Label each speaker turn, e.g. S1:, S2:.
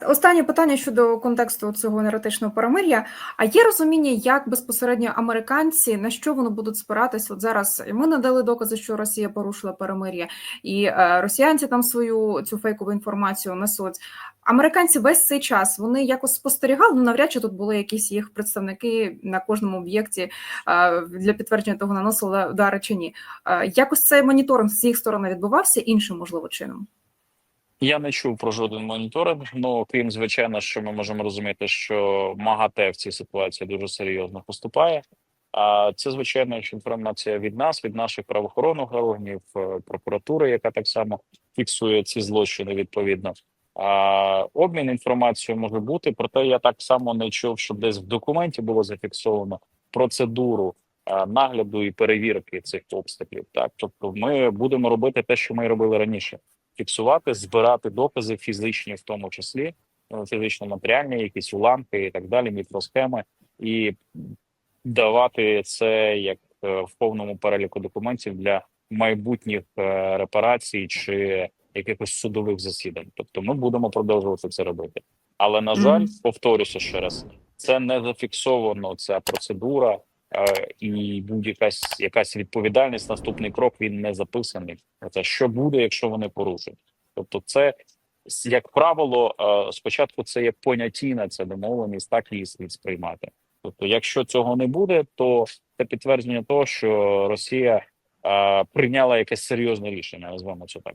S1: Останнє питання щодо контексту цього енергетичного перемир'я. А є розуміння, як безпосередньо американці на що вони будуть спиратись? От зараз ми надали докази, що Росія порушила перемир'я, і е, росіянці там свою цю фейкову інформацію несуть. Американці весь цей час вони якось спостерігали. Ну навряд чи тут були якісь їх представники на кожному об'єкті е, для підтвердження того, наносили удари чи ні. Е, якось цей моніторинг з їх сторони відбувався іншим можливо чином.
S2: Я не чув про жоден моніторинг. Ну крім звичайно, що ми можемо розуміти, що МАГАТЕ в цій ситуації дуже серйозно поступає. А це звичайно ж інформація від нас, від наших правоохоронних органів, е, прокуратури, яка так само фіксує ці злочини відповідно. А обмін інформацією може бути, проте я так само не чув, щоб десь в документі було зафіксовано процедуру е, нагляду і перевірки цих обстрілів. Так, тобто, ми будемо робити те, що ми робили раніше фіксувати, збирати докази фізичні, в тому числі е, фізично-матеріальні, якісь уламки і так далі, мікросхеми, і давати це як е, в повному переліку документів для майбутніх е, репарацій чи якихось судових засідань. Тобто, ми будемо продовжувати це робити. Але на жаль, повторюся ще раз, це не зафіксовано. Ця процедура і будь-якась якась відповідальність. Наступний крок він не записаний. Це що буде, якщо вони порушать. Тобто, це як правило, е, спочатку це є понятійна ця домовленість, так її слід сприймати. Тобто, якщо цього не буде, то це підтвердження того, що Росія е, прийняла якесь серйозне рішення, назвемо це так.